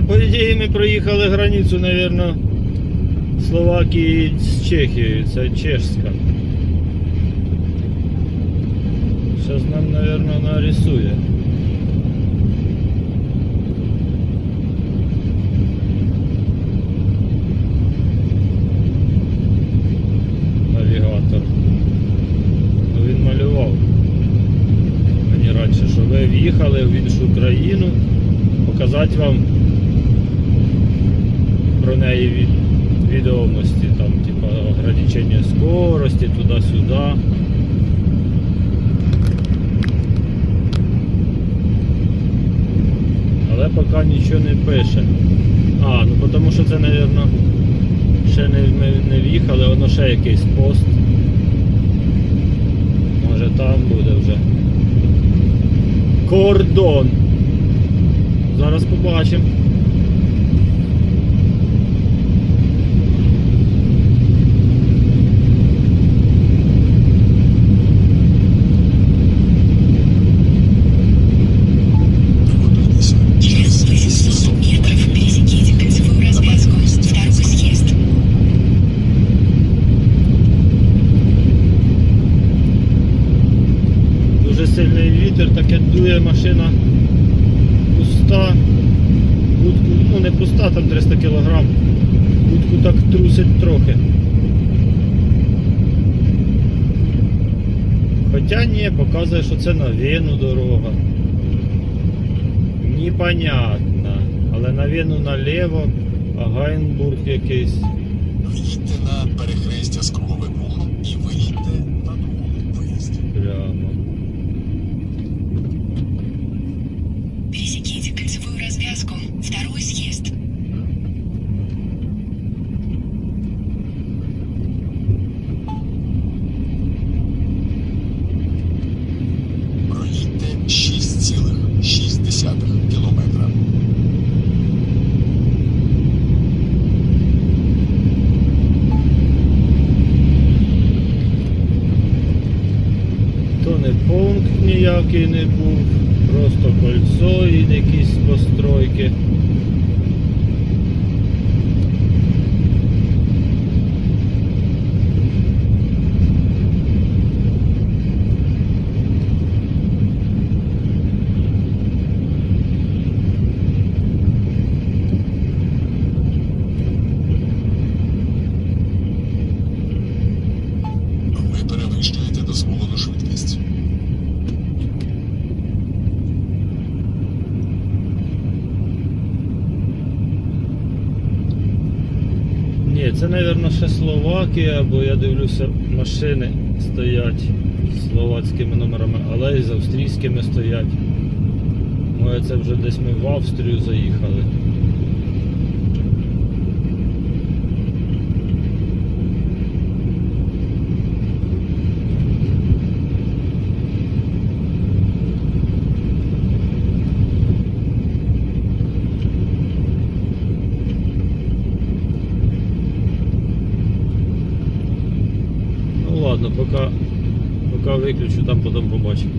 ідеї, ми проїхали границю, мабуть, Словакії з Чехією. Це чешська. Зараз нам, мабуть, нарисує. В'їхали в іншу країну, показати вам про неї від- відомості, там, типа ограничення скорості, туди-сюди. Але поки нічого не пише. А, ну тому що це, мабуть, ще не, ми не в'їхали, воно ще якийсь пост. Може там буде вже. Кордон. Зараз побачимо. Дуже сильний вітер, таке дує машина пуста. Будку, ну не пуста, там 300 кг. Будку так трусить трохи. Хоча ні, показує, що це на Вену дорога. Непонятно. Але на Вену наліво, а Гайнбург якийсь. Виїдьте на перехрестя з круговим рухом і виїдьте ніякий не був, просто кольцо і якісь постройки. Ви перевищуєте дозволену швидкість. Ні, це, мабуть, ще Словакія, бо я дивлюся, машини стоять з словацькими номерами, але і з австрійськими стоять. Може це вже десь ми в Австрію заїхали. Ну ладно, поки, поки виключу, там потім побачимо.